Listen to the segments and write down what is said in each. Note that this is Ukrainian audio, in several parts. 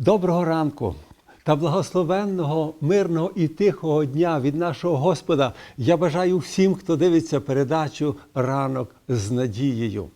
Доброго ранку та благословенного, мирного і тихого дня від нашого Господа. Я бажаю всім, хто дивиться передачу ранок з надією.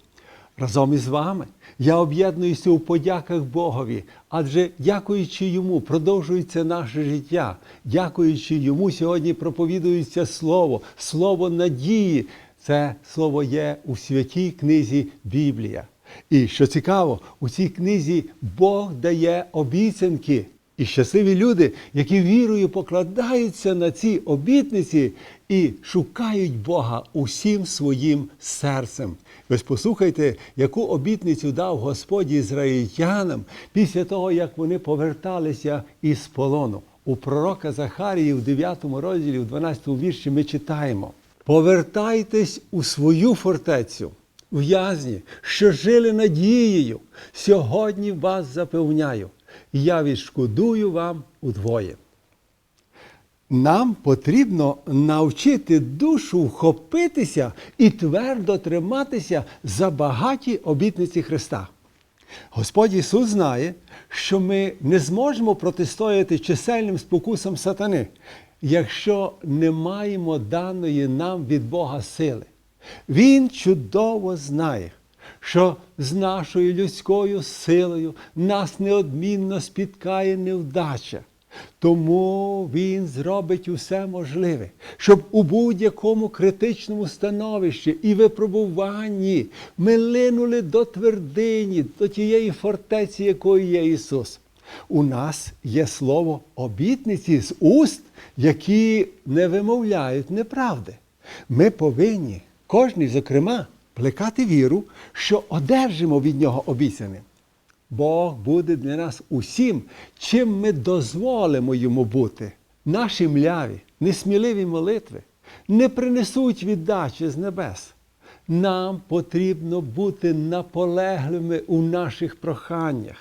Разом із вами я об'єднуюся у подяках Богові, адже дякуючи йому, продовжується наше життя. Дякуючи йому, сьогодні проповідується слово, слово надії. Це слово є у святій книзі Біблія. І що цікаво, у цій книзі Бог дає обіцянки. І щасливі люди, які вірою покладаються на ці обітниці і шукають Бога усім своїм серцем. Ж послухайте, яку обітницю дав Господь ізраїльтянам після того, як вони поверталися із полону. У пророка Захарії в 9 розділі, в 12 вірші ми читаємо: Повертайтесь у свою фортецю в'язні, що жили надією, сьогодні вас запевняю, я відшкодую вам удвоє. Нам потрібно навчити душу вхопитися і твердо триматися за багаті обітниці Христа. Господь Ісус знає, що ми не зможемо протистояти чисельним спокусам сатани, якщо не маємо даної нам від Бога сили. Він чудово знає, що з нашою людською силою нас неодмінно спіткає невдача. Тому Він зробить усе можливе, щоб у будь-якому критичному становищі і випробуванні ми линули до твердині, до тієї фортеці, якою є Ісус. У нас є слово обітниці з уст, які не вимовляють неправди. Ми повинні, кожний, зокрема, плекати віру, що одержимо від нього обіцяне. Бог буде для нас усім, чим ми дозволимо йому бути. Наші мляві, несміливі молитви не принесуть віддачі з небес. Нам потрібно бути наполегливими у наших проханнях.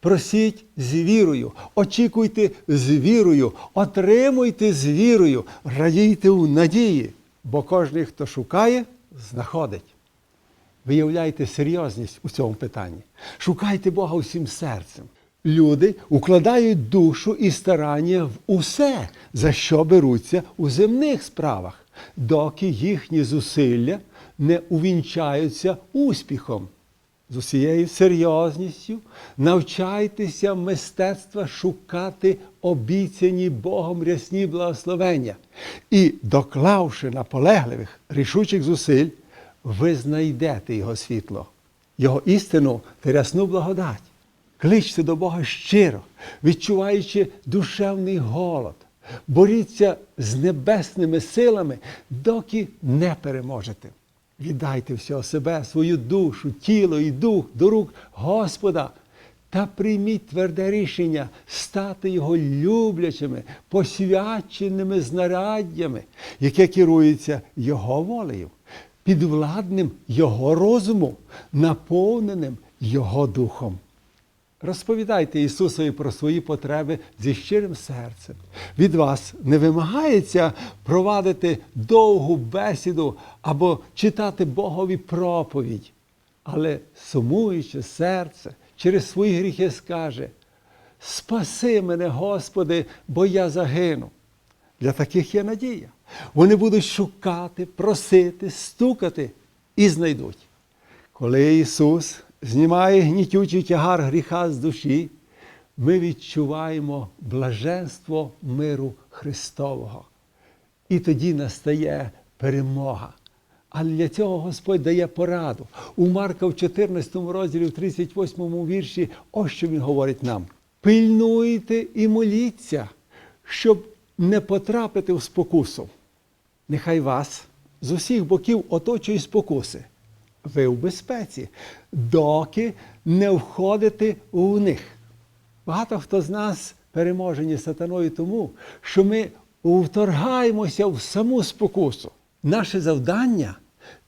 Просіть з вірою, очікуйте з вірою, отримуйте з вірою, радійте у надії, бо кожен, хто шукає, знаходить. Виявляйте серйозність у цьому питанні. Шукайте Бога усім серцем. Люди укладають душу і старання в усе, за що беруться у земних справах, доки їхні зусилля не увінчаються успіхом. З усією серйозністю навчайтеся мистецтва шукати обіцяні Богом рясні благословення і, доклавши наполегливих рішучих зусиль, ви знайдете Його світло, Його істину та рясну благодать. Кличте до Бога щиро, відчуваючи душевний голод. Боріться з небесними силами, доки не переможете. Віддайте всього себе, свою душу, тіло і дух до рук Господа та прийміть тверде рішення стати Його люблячими, посвяченими знаряддями, яке керується Його волею, підвладним Його розуму, наповненим Його духом. Розповідайте Ісусові про свої потреби зі щирим серцем. Від вас не вимагається провадити довгу бесіду або читати Богові проповідь, але сумуючи серце через свої гріхи скаже: Спаси мене, Господи, бо я загину. Для таких є надія. Вони будуть шукати, просити, стукати і знайдуть. Коли Ісус знімає гнітючий тягар гріха з душі, ми відчуваємо блаженство миру Христового. І тоді настає перемога. Але для цього Господь дає пораду. У Марка в 14 розділі, в 38 вірші, ось що Він говорить нам: пильнуйте і моліться, щоб не потрапити в спокусу. Нехай вас з усіх боків оточують спокуси. Ви в безпеці, доки не входите у них. Багато хто з нас переможені сатаною тому, що ми вторгаємося в саму спокусу. Наше завдання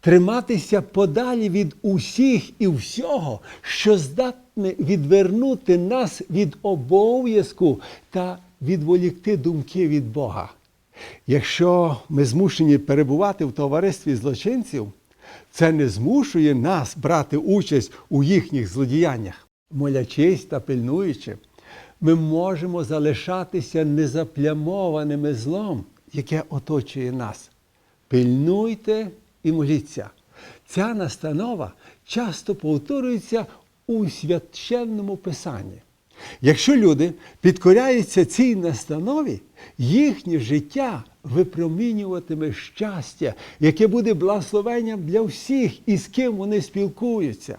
триматися подалі від усіх і всього, що здатне відвернути нас від обов'язку та відволікти думки від Бога. Якщо ми змушені перебувати в товаристві злочинців, це не змушує нас брати участь у їхніх злодіяннях. Молячись та пильнуючи, ми можемо залишатися незаплямованими злом, яке оточує нас. Пильнуйте і моліться. Ця настанова часто повторюється у священному писанні. Якщо люди підкоряються цій настанові, їхнє життя випромінюватиме щастя, яке буде благословенням для всіх, із ким вони спілкуються.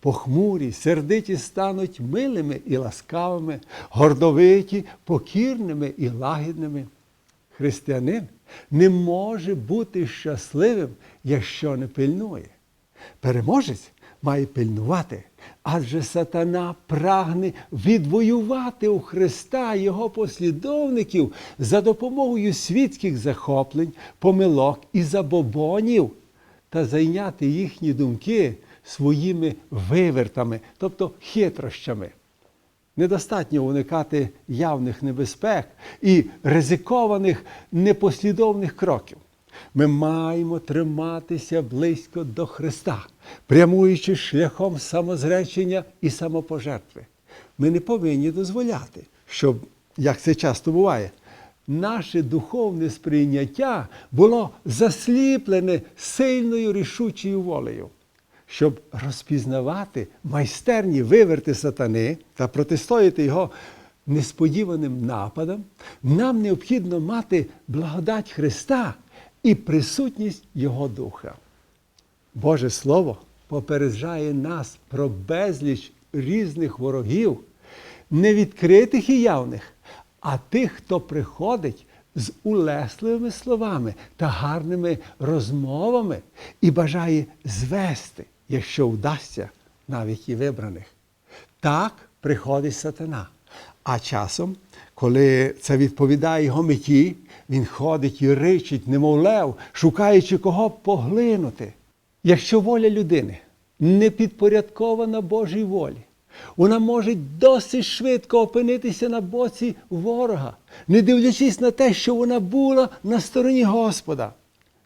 Похмурі, сердиті стануть милими і ласкавими, гордовиті, покірними і лагідними. Християнин не може бути щасливим, якщо не пильнує. Переможець має пильнувати, адже сатана прагне відвоювати у Христа його послідовників за допомогою світських захоплень, помилок і забобонів та зайняти їхні думки своїми вивертами, тобто хитрощами. Недостатньо уникати явних небезпек і ризикованих непослідовних кроків. Ми маємо триматися близько до Христа, прямуючи шляхом самозречення і самопожертви. Ми не повинні дозволяти, щоб, як це часто буває, наше духовне сприйняття було засліплене сильною рішучою волею. Щоб розпізнавати майстерні виверти сатани та протистояти його несподіваним нападам, нам необхідно мати благодать Христа і присутність Його Духа. Боже Слово попереджає нас про безліч різних ворогів, не відкритих і явних, а тих, хто приходить з улесливими словами та гарними розмовами і бажає звести, якщо вдасться, навіть і вибраних. Так приходить сатана. А часом, коли це відповідає його меті, він ходить і ричить, немов лев, шукаючи кого поглинути. Якщо воля людини не підпорядкована Божій волі, вона може досить швидко опинитися на боці ворога, не дивлячись на те, що вона була на стороні Господа.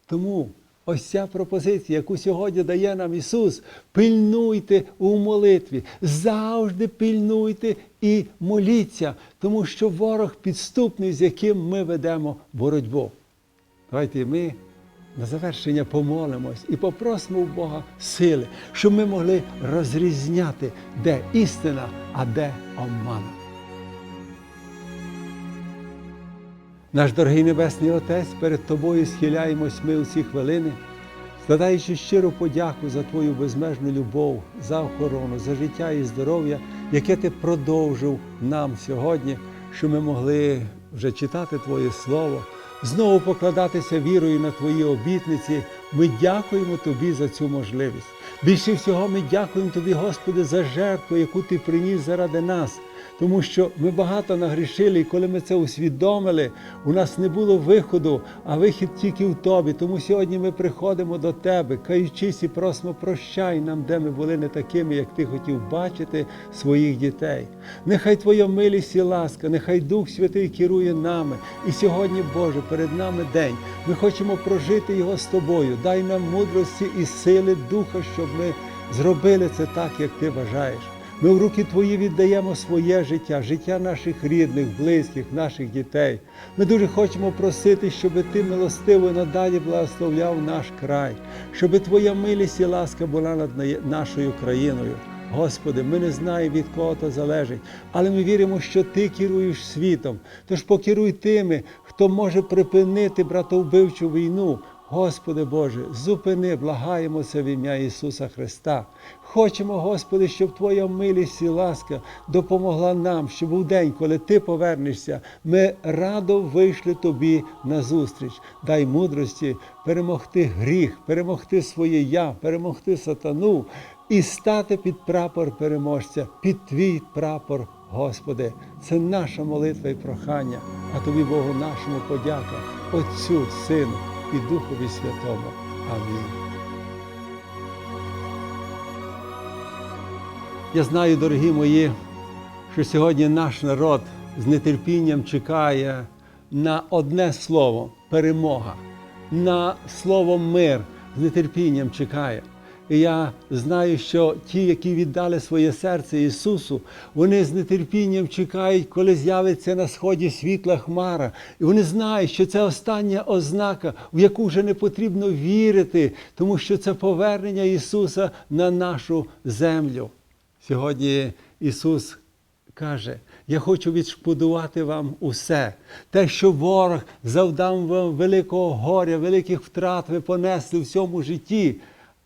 Тому ось ця пропозиція, яку сьогодні дає нам Ісус, пильнуйте у молитві, завжди пильнуйте і моліться, тому що ворог підступний, з яким ми ведемо боротьбу. Давайте ми на завершення помолимось і попросимо у Бога сили, щоб ми могли розрізняти, де істина, а де обмана. Наш дорогий Небесний Отець, перед Тобою схиляємось ми у ці хвилини, складаючи щиру подяку за Твою безмежну любов, за охорону, за життя і здоров'я, яке Ти продовжив нам сьогодні, що ми могли вже читати Твоє Слово, знову покладатися вірою на Твої обітниці. Ми дякуємо Тобі за цю можливість. Більше всього ми дякуємо Тобі, Господи, за жертву, яку Ти приніс заради нас. Тому що ми багато нагрішили, і коли ми це усвідомили, у нас не було виходу, а вихід тільки в тобі. Тому сьогодні ми приходимо до тебе, каючись і просимо, прощай нам, де ми були не такими, як ти хотів бачити своїх дітей. Нехай Твоя милість і ласка, нехай Дух Святий керує нами. І сьогодні, Боже, перед нами день. Ми хочемо прожити його з тобою. Дай нам мудрості і сили Духа, щоб ми зробили це так, як ти бажаєш. Ми в руки Твої віддаємо своє життя, життя наших рідних, близьких, наших дітей. Ми дуже хочемо просити, щоб Ти милостиво надалі благословляв наш край, щоб Твоя милість і ласка була над нашою країною. Господи, ми не знаємо, від кого то залежить, але ми віримо, що Ти керуєш світом. Тож покеруй тими, хто може припинити братовбивчу війну. Господи Боже, зупини, благаємо це в ім'я Ісуса Христа. Хочемо, Господи, щоб Твоя милість і ласка допомогла нам, щоб у день, коли Ти повернешся, ми радо вийшли Тобі на зустріч. Дай мудрості перемогти гріх, перемогти своє я, перемогти сатану і стати під прапор переможця, під Твій прапор, Господи. Це наша молитва і прохання, а Тобі, Богу, нашому подяка, Отцю, Сину і Духові Святому. Амінь. Я знаю, дорогі мої, що сьогодні наш народ з нетерпінням чекає на одне слово перемога, на слово мир з нетерпінням чекає. І я знаю, що ті, які віддали своє серце Ісусу, вони з нетерпінням чекають, коли з'явиться на сході світла хмара. І вони знають, що це остання ознака, в яку вже не потрібно вірити, тому що це повернення Ісуса на нашу землю. Сьогодні Ісус каже: Я хочу відшкодувати вам усе. Те, що ворог завдав вам великого горя, великих втрат ви понесли в цьому житті.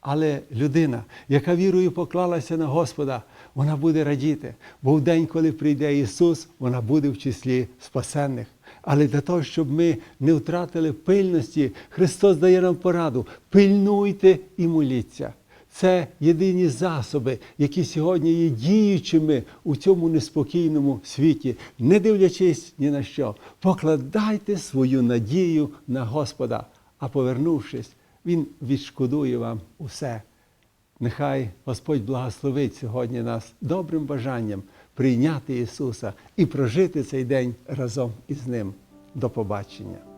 Але людина, яка вірою поклалася на Господа, вона буде радіти, бо в день, коли прийде Ісус, вона буде в числі спасенних. Але для того, щоб ми не втратили пильності, Христос дає нам пораду: пильнуйте і моліться. Це єдині засоби, які сьогодні є діючими у цьому неспокійному світі, не дивлячись ні на що. Покладайте свою надію на Господа, а повернувшись, Він відшкодує вам усе. Нехай Господь благословить сьогодні нас добрим бажанням прийняти Ісуса і прожити цей день разом із Ним. До побачення.